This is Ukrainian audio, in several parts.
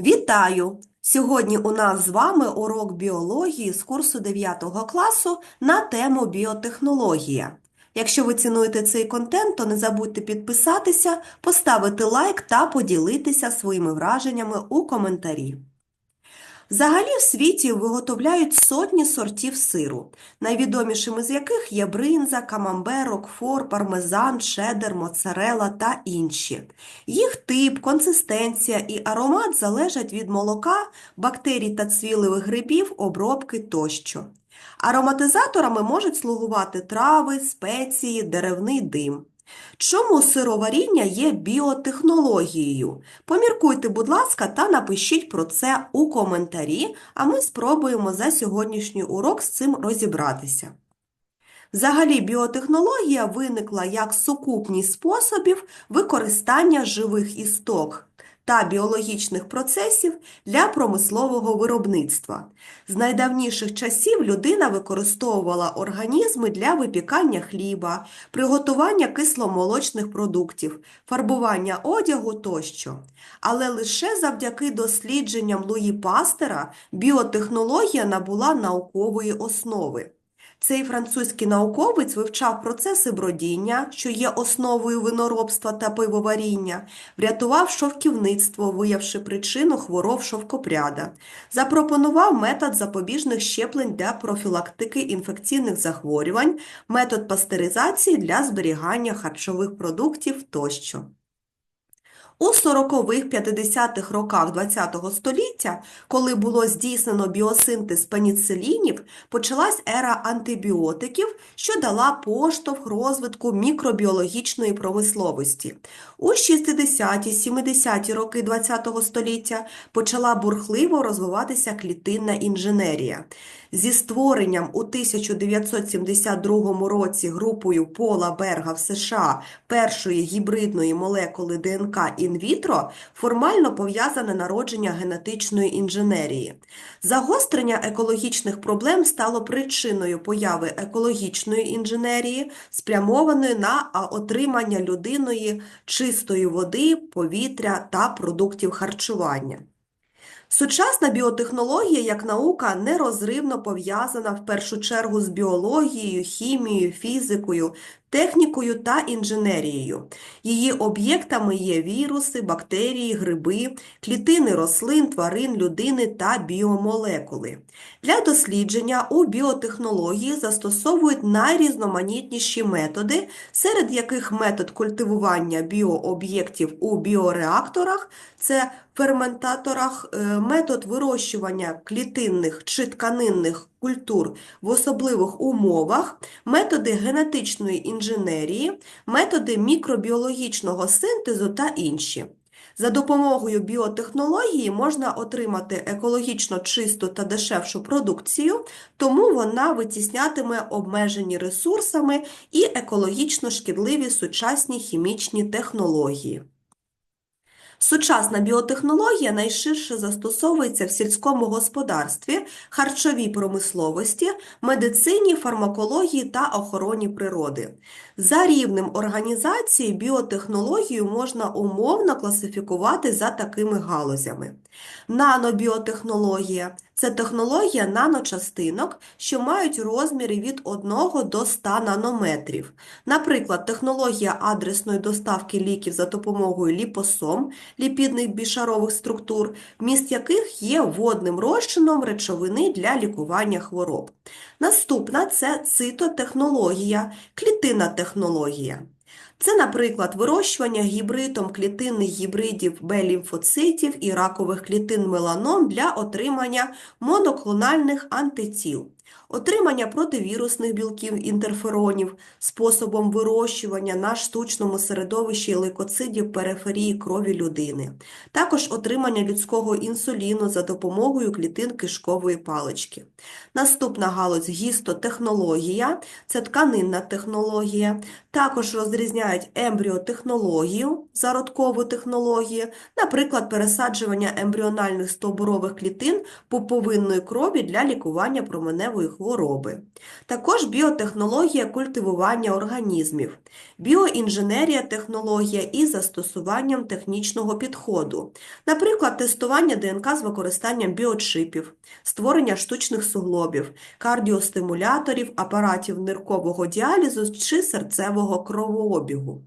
Вітаю! Сьогодні у нас з вами урок біології з курсу 9 класу на тему біотехнологія. Якщо ви цінуєте цей контент, то не забудьте підписатися, поставити лайк та поділитися своїми враженнями у коментарі. Взагалі в світі виготовляють сотні сортів сиру, найвідомішими з яких є бринза, камамбер, рокфор, пармезан, шедер, моцарелла та інші. Їх тип, консистенція і аромат залежать від молока, бактерій та цвілевих грибів, обробки тощо. Ароматизаторами можуть слугувати трави, спеції, деревний дим. Чому сироваріння є біотехнологією? Поміркуйте, будь ласка, та напишіть про це у коментарі, а ми спробуємо за сьогоднішній урок з цим розібратися. Взагалі, біотехнологія виникла як сукупність способів використання живих істок та біологічних процесів для промислового виробництва. З найдавніших часів людина використовувала організми для випікання хліба, приготування кисломолочних продуктів, фарбування одягу тощо. Але лише завдяки дослідженням Луї Пастера біотехнологія набула наукової основи. Цей французький науковець вивчав процеси бродіння, що є основою виноробства та пивоваріння, врятував шовківництво, виявши причину хвороб шовкопряда, запропонував метод запобіжних щеплень для профілактики інфекційних захворювань, метод пастеризації для зберігання харчових продуктів тощо. У 40-х-50-х роках ХХ століття, коли було здійснено біосинтез пеніцилінів, почалась ера антибіотиків, що дала поштовх розвитку мікробіологічної промисловості. У 60-70-ті роки ХХ століття почала бурхливо розвиватися клітинна інженерія. Зі створенням у 1972 році групою Пола Берга в США першої гібридної молекули ДНК інвітро формально пов'язане народження генетичної інженерії. Загострення екологічних проблем стало причиною появи екологічної інженерії, спрямованої на отримання людиною чистої води, повітря та продуктів харчування. Сучасна біотехнологія як наука нерозривно пов'язана в першу чергу з біологією, хімією, фізикою, технікою та інженерією. Її об'єктами є віруси, бактерії, гриби, клітини рослин, тварин, людини та біомолекули. Для дослідження у біотехнології застосовують найрізноманітніші методи, серед яких метод культивування біооб'єктів у біореакторах це ферментаторах, е, метод вирощування клітинних чи тканинних культур в особливих умовах, методи генетичної інженерії, методи мікробіологічного синтезу та інші. За допомогою біотехнології можна отримати екологічно чисту та дешевшу продукцію, тому вона витіснятиме обмежені ресурсами і екологічно шкідливі сучасні хімічні технології. Сучасна біотехнологія найширше застосовується в сільському господарстві, харчовій промисловості, медицині, фармакології та охороні природи. За рівнем організації біотехнологію можна умовно класифікувати за такими галузями. Нанобіотехнологія це технологія наночастинок, що мають розміри від 1 до 100 нанометрів. Наприклад, технологія адресної доставки ліків за допомогою ліпосом, ліпідних бішарових структур, вміст яких є водним розчином речовини для лікування хвороб. Наступна це цитотехнологія, клітинна технологія. Це, наприклад, вирощування гібридом клітинних гібридів Б-лімфоцитів і ракових клітин меланом для отримання моноклональних антитіл, отримання противірусних білків інтерферонів способом вирощування на штучному середовищі лейкоцидів периферії крові людини, також отримання людського інсуліну за допомогою клітин кишкової палички. Наступна галузь гістотехнологія це тканинна технологія. Також розрізняють ембріотехнологію, зародкову технологію, наприклад, пересаджування ембріональних стовбурових клітин пуповинної крові для лікування променевої серцевої хвороби. Також біотехнологія культивування організмів, біоінженерія технологія із застосуванням технічного підходу, наприклад, тестування ДНК з використанням біочипів, створення штучних суглобів, кардіостимуляторів, апаратів ниркового діалізу чи серцевого кровообігу.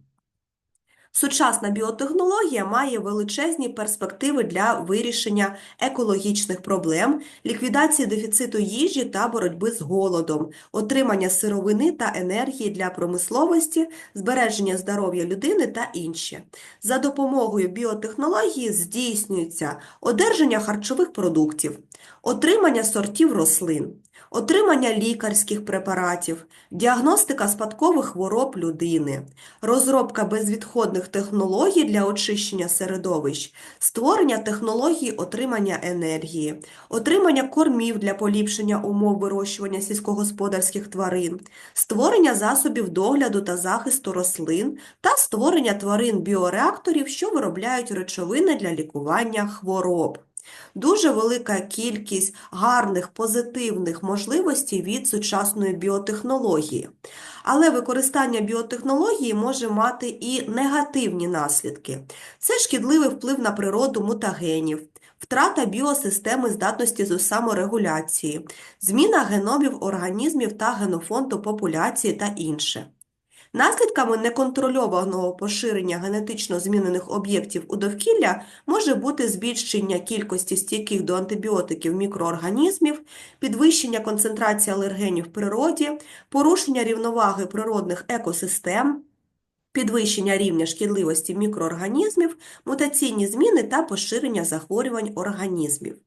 Сучасна біотехнологія має величезні перспективи для вирішення екологічних проблем, ліквідації дефіциту їжі та боротьби з голодом, отримання сировини та енергії для промисловості, збереження здоров'я людини та інші. За допомогою біотехнології здійснюється одержання харчових продуктів, отримання сортів рослин, отримання лікарських препаратів, діагностика спадкових хвороб людини, розробка безвідходних технологій для очищення середовищ, створення технологій отримання енергії, отримання кормів для поліпшення умов вирощування сільськогосподарських тварин, створення засобів догляду та захисту рослин та створення тварин-біореакторів, що виробляють речовини для лікування хвороб. Дуже велика кількість гарних позитивних можливостей від сучасної біотехнології. Але використання біотехнології може мати і негативні наслідки. Це шкідливий вплив на природу мутагенів, втрата біосистеми здатності до саморегуляції, зміна геномів організмів та генофонду популяції та інше. Наслідками неконтрольованого поширення генетично змінених об'єктів у довкілля може бути збільшення кількості стійких до антибіотиків мікроорганізмів, підвищення концентрації алергенів в природі, порушення рівноваги природних екосистем, підвищення рівня шкідливості мікроорганізмів, мутаційні зміни та поширення захворювань організмів.